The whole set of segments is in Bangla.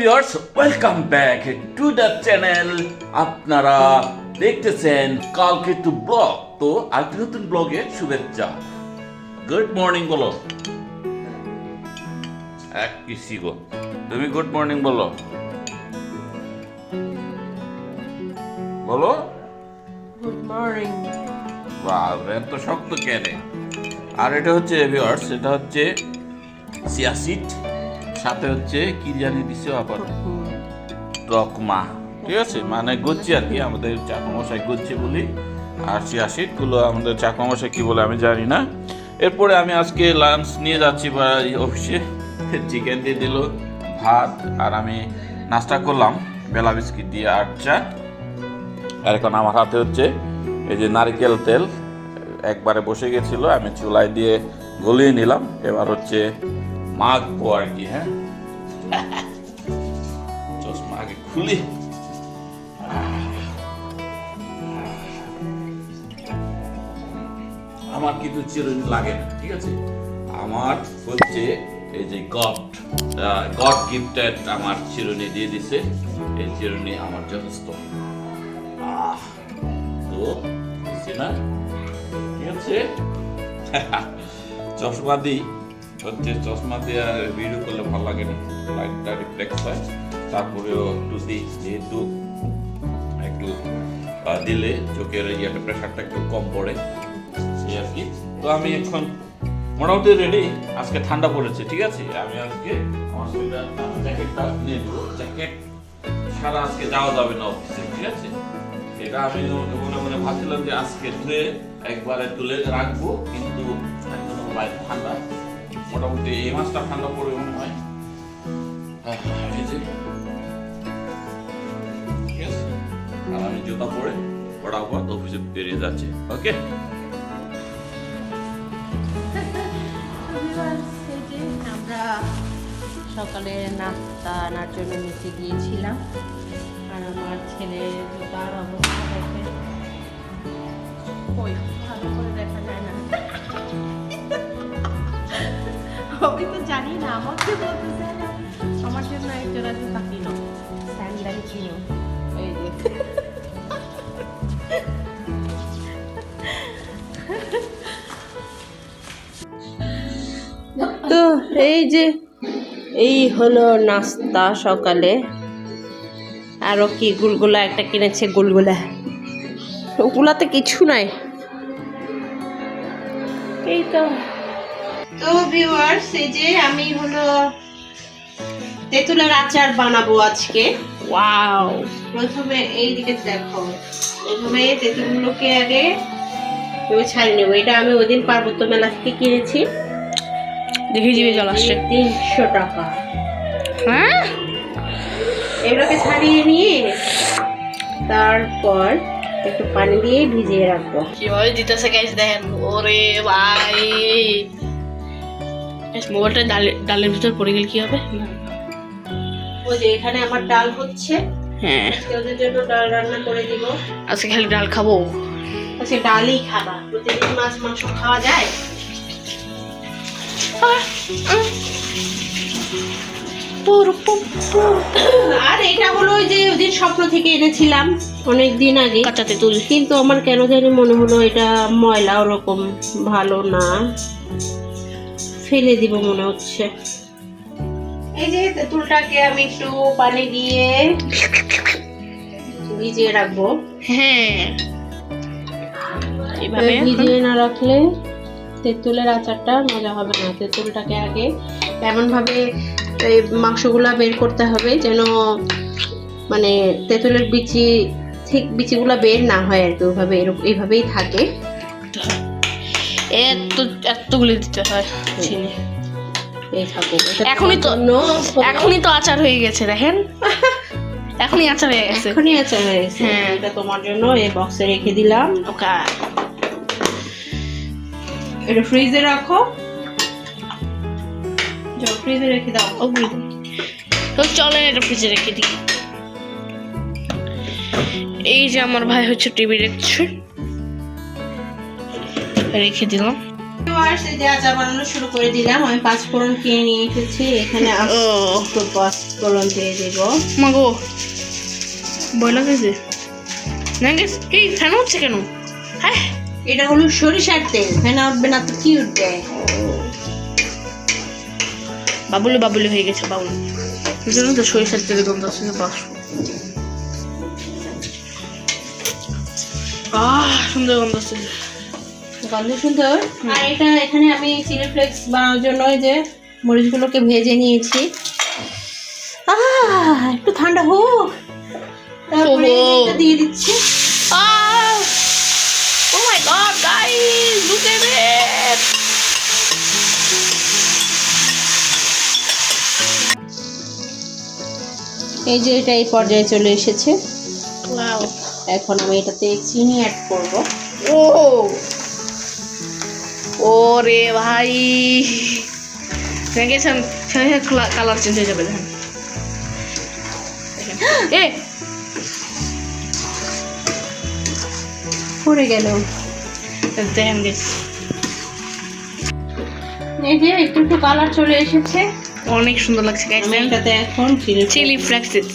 Viewers welcome back to the channel আপনারা দেখতেছেন কালকে টু ব্লগ তো আরেকটি নতুন ব্লগে শুভেচ্ছা। গুড মর্নিং বলো। এক কিসি গো। তুমি গুড মর্নিং বলো। বলো। গুড মর্নিং বাহ এত শক্ত কেনে? আর এটা হচ্ছে ভিউয়ার্স এটা হচ্ছে সিয়াসিট। সাথে হচ্ছে কি জানি দিছে আবার? রকমা ঠিক আছে? মানে গুচ্ছি আর কি আমাদের চাকমশাই গুচ্ছি বলি। আরগুলো আমাদের চাকমশাই কি বলে আমি জানি না। এরপরে আমি আজকে লাঞ্চ নিয়ে যাচ্ছি বা অফিসে চিকেন দিয়ে দিল ভাত আর আমি নাস্তা করলাম বেলা বিস্কিট দিয়ে আর চা আর এখন আমার হাতে হচ্ছে এই যে নারকেল তেল। একবারে বসে গেছিল আমি চুলায় দিয়ে গলিয়ে নিলাম। এবার হচ্ছে মাখবো আর কি হ্যাঁ? চশমা আগে খুলি। আমার কিন্তু চিরুনি লাগে না, ঠিক আছে? আমার হচ্ছে এই যে গড গড গিফটেড আমার চিরুনি দিয়ে দিছে। এই চিরুনি আমার যথেষ্ট। আহ, তো না? ঠিক আছে? চশমা দিই। হচ্ছে চশমা দিয়ে ভিডিও করলে ভালো লাগে না। লাইটটা রিফ্লেক্স হয়। তারপরেও একটু দিই, যেহেতু একটু দিলে চোখের ইয়েটা প্রেশারটা একটু কম পড়ে। এই আর কি। তো আমি এখন মোটামুটি রেডি আজকে ঠান্ডা পড়েছে, ঠিক আছে? আমি আজকে আমার সোয়েটার জ্যাকেটটা নিয়ে নেব। জ্যাকেট সারা আজকে যাওয়া যাবে না অফিসে ঠিক আছে? এটা আমি মনে মনে ভাবছিলাম যে আজকে ধুয়ে একবারে তুলে রাখব, কিন্তু এখন ঠান্ডা মোটামুটি এই মাসটা ঠান্ডা পড়বে মনে হয়। আর আমি জুতা পরে অফিসে বেরিয়ে যাচ্ছে। ওকে? আমরা সকালে নাস্তা আনার জন্য নিচে গিয়েছিলাম। আর আমার ছেলে জুতার অবস্থা দেখে, ওই, ভালো করে দেখা যায় না। আমি তো জানি না, আমাকে বলতে না। আমার জন্য এক জোড়া জুতা কিনো স্যান্ডেল কিনো। এই যে। তো এই যে, এই হলো নাস্তা সকালে। আরও কি গুলগুলা একটা কিনেছে, গুলগুলা। ওগুলাতে কিছু নাই। এই তো তো ভিউয়ার্স এই যে আমি হলো তেঁতুলের আচার বানাবো আজকে। ওয়াও প্রথমে এই দিকে দেখো। প্রথমে তেঁতুলগুলোকে আগে আমি ছাড়িয়ে নেব। এটা আমি ওই দিন পার্বত্য মেলা থেকে কিনেছি। দেখে জিভে জল আসছে। তিনশো টাকা। হ্যাঁ? এগুলোকে ছাড়িয়ে নিয়ে তারপর একটু পানি দিয়ে ভিজিয়ে রাখব। কীভাবে দিতেছে গাইস দেখেন। ওরে ভাই! মোবাইলটা ডালে ডালের ভিতর পড়ে গেলে কি হবে? ওই যে এখানে আমার ডাল হচ্ছে। হ্যাঁ। আজকে ওদের জন্য ডাল রান্না করে দিব। আজকে খালি ডাল খাব। আজকে ডালই খাবা। প্রতিদিন মাছ মাংস খাওয়া যায়? আর এটা হলো ওই যে ওদিন স্বপ্ন থেকে এনেছিলাম অনেক দিন আগে। কাঁচা তেঁতুল কিন্তু আমার কেন জানি মনে হলো এটা ময়লা ওরকম ভালো না। ফেলে দিব মনে হচ্ছে। এই যে তেঁতুলটাকে আমি একটু পানি দিয়ে ভিজিয়ে রাখব। হ্যাঁ। এইভাবে ভিজিয়ে না রাখলে তেঁতুলের আচারটা মজা হবে না। তেঁতুলটাকে আগে এমনভাবে এই মাংসগুলা বের করতে হবে যেন মানে তেঁতুলের বিচি ঠিক বিচিগুলা বের না হয় আর কি। ওইভাবে এরকম- এইভাবেই থাকে। এত এতগুলি দিতে হয় চিনি। এখনই তো এখনই তো আচার হয়ে গেছে দেখেন। এখনই আচার হয়ে গেছে। এখনই আচার হয়ে গেছে। হ্যাঁ। এটা তোমার জন্য এই বক্সে রেখে দিলাম। ওকা। এটা ফ্রিজে রাখো। যাও ফ্রিজে রেখে দাও। ওগুলি তো চলেন এটা ফ্রিজে রেখে দিই। এই যে আমার ভাই হচ্ছে টিভি দেখছে। রেখে দিলাম। Viewers, এই যে আচার বানানো শুরু করে দিলাম আমি পাঁচ ফোড়ন কিনে নিয়ে এসেছি। এখানে পাঁচ ফোড়ন দিয়ে দেবো। মাগো ভয় লাগছে না গেছ এই ফ্যান হচ্ছে কেন? হ্যাঁ। এটা হলো সরিষার তেল। ফেনা উঠবে না তো কি উঠবে? বাবুলি বাবুলি হয়ে গেছে বাবুলি। জন্য তো সরিষার তেলে গন্ধ আসছে বাস আহ সুন্দর গন্ধ আসছে। গন্ধ সুন্দর আর এটা এখানে আমি চিলি ফ্লেক্স বানানোর জন্য যে মরিচগুলোকে ভেজে নিয়েছি আহ একটু ঠান্ডা হোক তারপরে দিয়ে দিচ্ছি! Oh my god, guys! Look at it! এই যে এটা এই পর্যায়ে চলে এসেছে. এখন আমি এটাতে চিনি অ্যাড করব Oh! ওরে ভাই। দেখেছেন কালার চেঞ্জ হয়ে যাবে দেখেন। এ! পড়ে গেল। দেখেন guys, এই যে একটু একটু কালার চলে এসেছে। অনেক সুন্দর লাগছে গাইস আমি এটাতে এখন চিলি চিলি ফ্লেক্সিস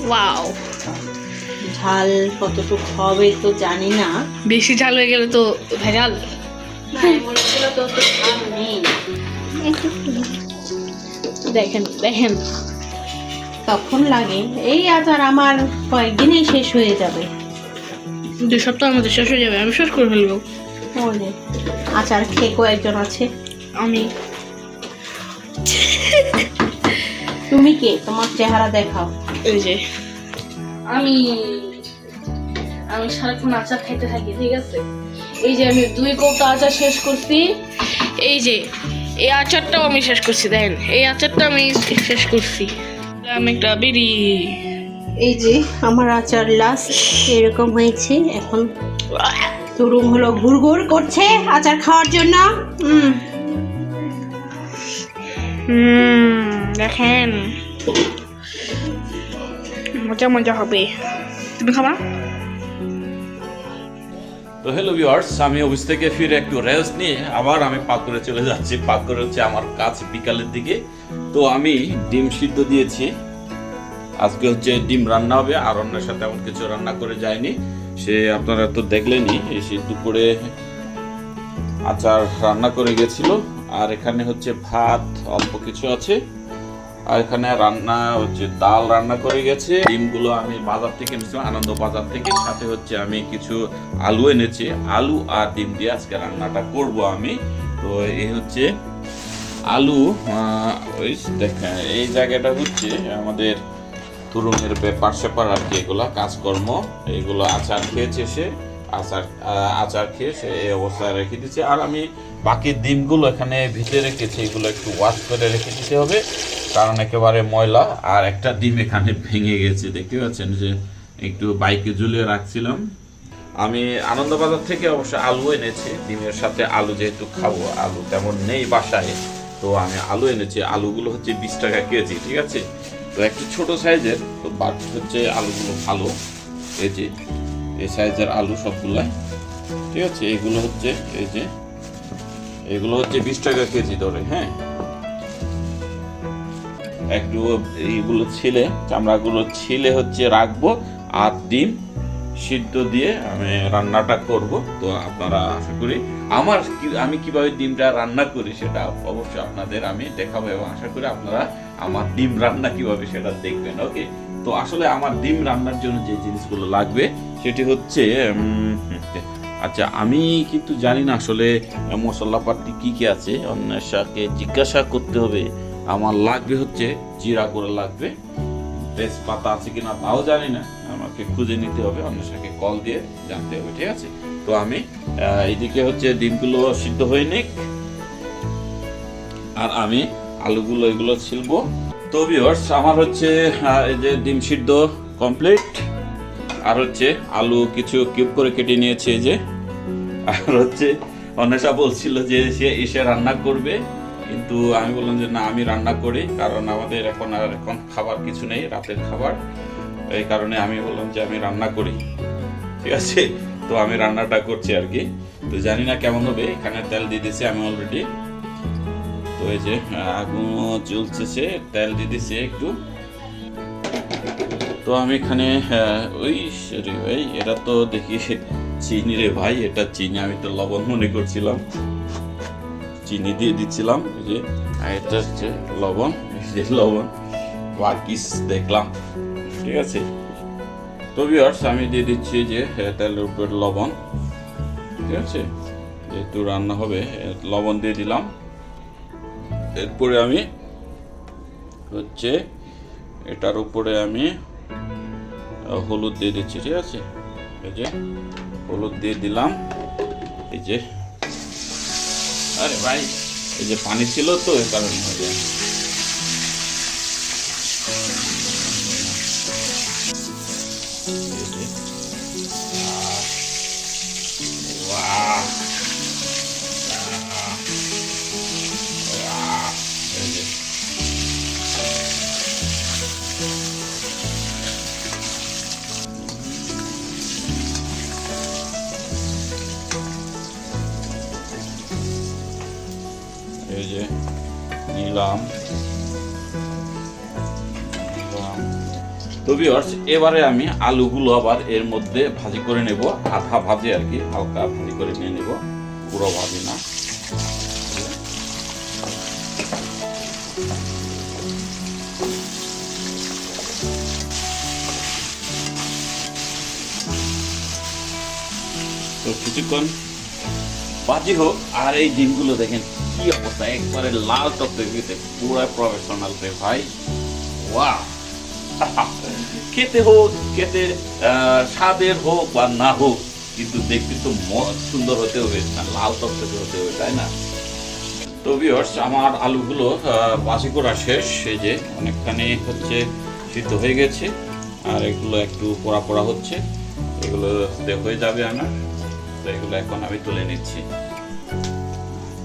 ওয়াও ঝাল কতটুকু হবে তো জানি না। বেশি ঝাল হয়ে গেলে তো ভেজাল। দেখেন দেখেন। তখন লাগে এই আচার আমার কয়েকদিনেই শেষ হয়ে যাবে। দুই সপ্তাহের মধ্যে শেষ হয়ে যাবে আমি শেষ করে ফেলব। আচার খেয়ে কয়েকজন আছে? আমি। তুমি কে? তোমার চেহারা দেখাও। এই যে। আমি আমি সারাক্ষণ আচার খাইতে থাকি ঠিক আছে? এই যে আমি দুই কৌটা আচার শেষ করছি। এই যে এই আচারটাও আমি শেষ করছি দেখেন এই আচারটা আমি শেষ করছি। আমি একটা বিড়ি। এই যে আমার আচার লাস্ট এরকম হয়েছে এখন তুরুম হলো ঘুরঘুর করছে আচার খাওয়ার জন্য। হুম দেখেন। মজা মজা হবে। তুমি খাবা? তো হ্যালো ভিউয়ার্স আমি অফিস থেকে ফিরে একটু রেস্ট নিয়ে আবার আমি পাকুড়ে চলে যাচ্ছি। পাকুড়ে হচ্ছে আমার কাজ বিকালের দিকে। তো আমি ডিম সিদ্ধ দিয়েছি। আজকে হচ্ছে ডিম রান্না হবে, আর অন্যের সাথে এমন কিছু রান্না করে যায়নি সে আপনারা তো দেখলেনই এসে দুপুরে আচার রান্না করে গেছিল। আর এখানে হচ্ছে ভাত, অল্প কিছু আছে। আর এখানে রান্না হচ্ছে, ডাল রান্না করে গেছে। ডিমগুলো আমি বাজার থেকে এনেছিলাম, আনন্দ বাজার থেকে। সাথে হচ্ছে আমি কিছু আলু এনেছি। আলু আর ডিম দিয়ে আজকে রান্নাটা করব আমি। তো এই হচ্ছে আলু ওই দেখেন, এই জায়গাটা হচ্ছে আমাদের তরুণের ব্যাপার স্যাপার আর কি, এগুলা কাজকর্ম। এগুলো আচার খেয়েছে সে, আচার আচার খেয়ে সে এই অবস্থায় রেখে দিচ্ছে আর আমি বাকি ডিমগুলো এখানে ভিজে রেখেছি, এগুলো একটু ওয়াশ করে রেখে দিতে হবে। কারণ একেবারে ময়লা আর একটা ডিম এখানে ভেঙে গেছে, দেখতে পাচ্ছেন যে একটু বাইকে ঝুলিয়ে রাখছিলাম। আমি আনন্দবাজার থেকে অবশ্য আলু এনেছি, ডিমের সাথে আলু যেহেতু খাব, আলু তেমন নেই বাসায়, তো আমি আলু এনেছি। আলুগুলো হচ্ছে বিশ টাকা কেজি, ঠিক আছে? তো একটু ছোট সাইজের, তো বাট হচ্ছে আলুগুলো ভালো, এই যে, এই সাইজের আলু সবগুলো। ঠিক আছে? এগুলো হচ্ছে, এই যে, এগুলো হচ্ছে বিশ টাকা কেজি ধরে হ্যাঁ? একটু এইগুলো ছিলে, চামড়াগুলো ছিলে হচ্ছে রাখব আর ডিম সিদ্ধ দিয়ে আমি রান্নাটা করব। তো আপনারা আশা করি আমার আমি কীভাবে ডিমটা রান্না করি সেটা অবশ্যই আপনাদের আমি দেখাবো এবং আশা করি আপনারা আমার ডিম রান্না কীভাবে সেটা দেখবেন, ওকে? তো আসলে আমার ডিম রান্নার জন্য যে জিনিসগুলো লাগবে সেটি হচ্ছে আচ্ছা আমি কিন্তু জানি না আসলে মশলাপাতি কি কি আছে। অন্যের সাথে জিজ্ঞাসা করতে হবে। আমার লাগবে হচ্ছে জিরা করে লাগবে। তেজপাতা আছে কিনা তাও জানি না। আমাকে খুঁজে নিতে হবে সাথে কল দিয়ে জানতে হবে ঠিক আছে? তো আমি আহ, এইদিকে হচ্ছে ডিমগুলো সিদ্ধ হয়ে নিক। আর আমি আলুগুলো এগুলো ছিলবো। তো ভিউয়ার্স আমার হচ্ছে এই যে ডিম সিদ্ধ কমপ্লিট আর হচ্ছে আলু কিছু কিউব করে কেটে নিয়েছে যে। আর হচ্ছে অন্বেষা বলছিল যে সে এসে রান্না করবে। কিন্তু আমি বললাম যে, না, আমি রান্না করি, কারণ আমাদের এখন আর এখন খাবার কিছু নেই, রাতের খাবার। এই কারণে আমি বললাম যে, আমি রান্না করি। ঠিক আছে? তো আমি রান্নাটা করছি আর কি। তো জানি না কেমন হবে, এখানে তেল দিয়ে দিয়েছি আমি অলরেডি তো এই যে, আগুন জ্বলতেছে, তেল দিয়ে দিয়েছি একটু। তো আমি এখানে ওই রে ভাই এটা তো দেখি, চিনি রে ভাই, এটা চিনি, আমি তো লবণ মনে করছিলাম। চিনি দিয়ে দিচ্ছিলাম যে এটা হচ্ছে লবণ যে লবণ। বাকিস দেখলাম। ঠিক আছে? তো ভিউয়ার্স আমি দিয়ে দিচ্ছি যে তেলের উপর লবণ। ঠিক আছে? যেহেতু রান্না হবে লবণ দিয়ে দিলাম। এরপরে আমি হচ্ছে এটার উপরে আমি হলুদ দিয়ে দিচ্ছি ঠিক আছে? এই যে হলুদ দিয়ে দিলাম। এই যে আরে ভাই এই যে পানি ছিল তো এই কারণে হয়ে যায় তো ভিউয়ার্স এবারে আমি আলুগুলো আবার এর মধ্যে ভাজি করে নেব। আধা ভাজি আর কি, হালকা ভাজি করে নিয়ে নেব। পুরো ভাজি না। তো কিছুক্ষণ বাজি হোক, আর এই ডিমগুলো দেখেন কি অবস্থা, একবারে লাল টকটকে পুরো প্রফেশনাল রে ভাই। ওয়া খেতে হোক খেতে স্বাদের হোক বা না হোক, কিন্তু দেখতে তো সুন্দর হতে হবে, না লাল টকটকে হতে হবে, তাই না? তো ভিউয়ার্স আমার আলুগুলো বাসি করা শেষ, এই যে অনেকখানি হচ্ছে সিদ্ধ হয়ে গেছে, আর এগুলো একটু পোড়া পোড়া হচ্ছে, এগুলো হয়ে যাবে আমার, তো এগুলো এখন আমি তুলে নিচ্ছি।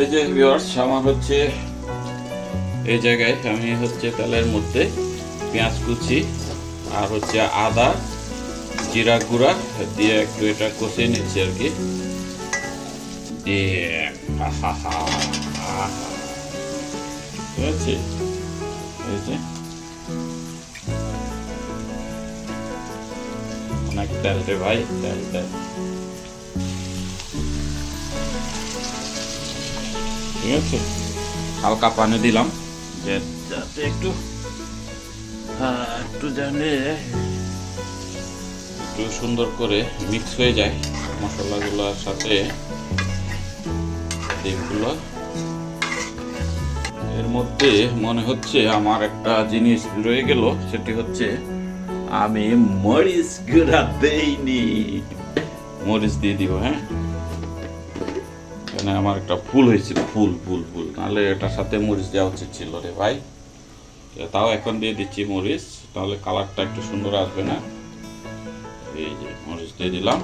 এই যে ভিউয়ার্স আমার হচ্ছে, এই জায়গায় আমি হচ্ছে তেলের মধ্যে পেঁয়াজ কুচি আর হচ্ছে আদা, জিরা গুঁড়া দিয়ে একটু এটা কষিয়ে নিচ্ছি আর কি। ঠিক আছে? ভাই ঠিক আছে? হালকা পানি দিলাম যাতে একটু একটু জানে একটু সুন্দর করে মিক্স হয়ে যায় মশলাগুলোর সাথে ডিমগুলো। এর মধ্যে মনে হচ্ছে আমার একটা জিনিস রয়ে গেল, সেটি হচ্ছে আমি মরিচ গুঁড়া দেইনি। মরিচ দিয়ে দিব হ্যাঁ? এখানে আমার একটা ফুল হয়েছিল, ফুল ফুল ফুল। নাহলে এটার সাথে মরিচ দেওয়া উচিত ছিল রে ভাই। তাও এখন দিয়ে দিচ্ছি মরিচ তাহলে কালারটা একটু সুন্দর আসবে না। এই যে মরিচ দিয়ে দিলাম।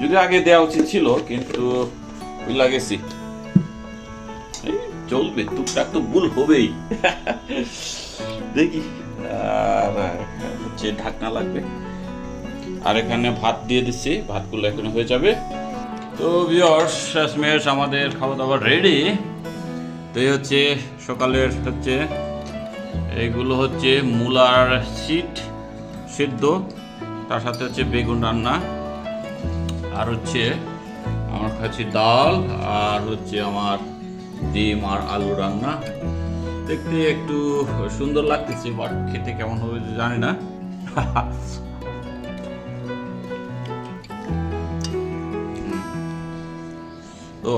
যদি আগে দেওয়া উচিত ছিল কিন্তু বুঝলা গেছি এই, চলবে টুকটাক তো ভুল হবেই। দেখি আর হচ্ছে ঢাকনা লাগবে। আর এখানে ভাত দিয়ে দিচ্ছি ভাতগুলো এখানে হয়ে যাবে। তো ভিওর্স আমাদের খাওয়া দাওয়া রেডি তো এই হচ্ছে সকালের হচ্ছে এইগুলো হচ্ছে মূলার সিট সিদ্ধ, তার সাথে হচ্ছে বেগুন রান্না, আর হচ্ছে আমার কাছে ডাল, আর হচ্ছে আমার ডিম আর আলু রান্না। দেখতে একটু সুন্দর লাগতেছে বাট খেতে কেমন হবে জানি না। তো,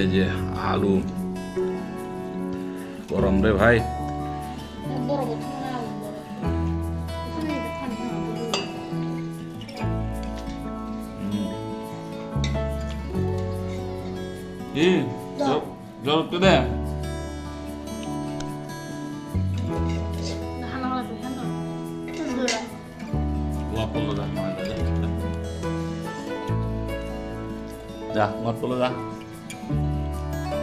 এই যে আলু গরম রে ভাই। জল জল একটু দে। হানা হানা হানা গোলাপ পড়ল যা ময়লা যা যা।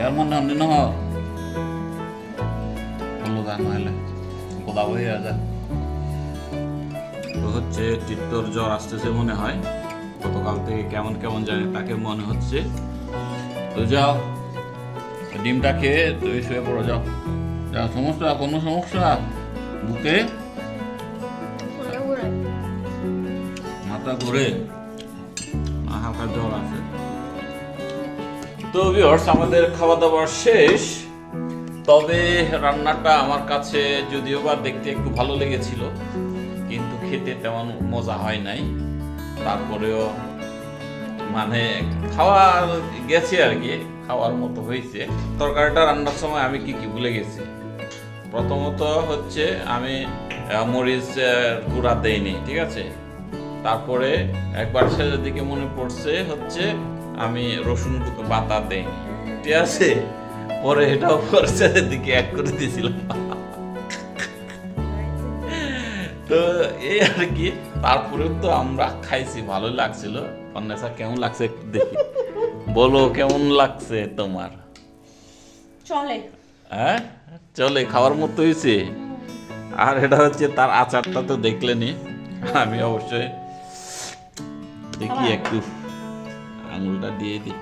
এর মনে হয় না যা। তো হচ্ছে চিত্তর জ্বর আসতেছে মনে হয়। গতকাল থেকে কেমন কেমন জানি তাকে মনে হচ্ছে। তো যাও, ডিমটা খেয়ে তুমি শুয়ে পড়ো, যাও। যাও সমস্যা, কোনো সমস্যা? বুকে? মাথা ঘুরে। হালকা জ্বর আছে। তো ভিউয়ার্স আমাদের খাওয়া দাওয়া শেষ। তবে রান্নাটা আমার কাছে যদিও বা দেখতে একটু ভালো লেগেছিল, কিন্তু খেতে তেমন মজা হয় নাই। তারপরেও মানে খাওয়ার গেছে আর কি, খাওয়ার মতো হয়েছে। তরকারিটা রান্নার সময় আমি কি কি ভুলে গেছি। প্রথমত হচ্ছে আমি মরিচ গুঁড়া দেইনি, ঠিক আছে? তারপরে একবার শেষের দিকে মনে পড়ছে হচ্ছে আমি রসুন বাতা দেইনি, ঠিক আছে? পরে এটাও শেষের দিকে এক করে দিয়েছিলাম। তো এই আর কি তারপরে তো আমরা খাইছি ভালোই লাগছিল। অন্যেষা কেমন লাগছে একটু দেখি। বলো কেমন লাগছে তোমার? চলে। হ্যাঁ? চলে খাওয়ার মতো হয়েছে। আর এটা হচ্ছে তার আচারটা তো দেখলেনি। আমি অবশ্যই দেখি একটু। আঙুলটা দিয়ে দিই।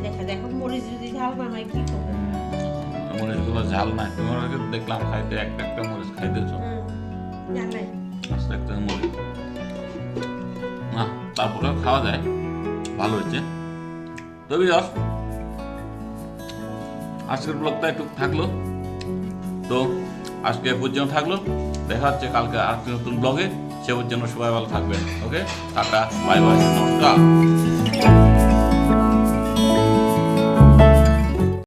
মরিচের দেখা যায় এখন মরিচ যদি ঝাল না হয় কি করব? মরিচগুলো ঝাল না তোমার আগে দেখলাম খাইতে একটা একটা মরিচ খাইতেছো। জানাই আস্তে একটা মরিচ। না তারপরে খাওয়া যায়। ভালো হয়েছে। তবে যশ আজকের ব্লগটা একটু থাকল। তো আজকে পর্যন্ত থাকল। দেখা হচ্ছে কালকে আর একটা নতুন ব্লগে। সে পর্যন্ত সবাই ভালো থাকবেন ওকে? টাটা বাই বাই নমস্কার।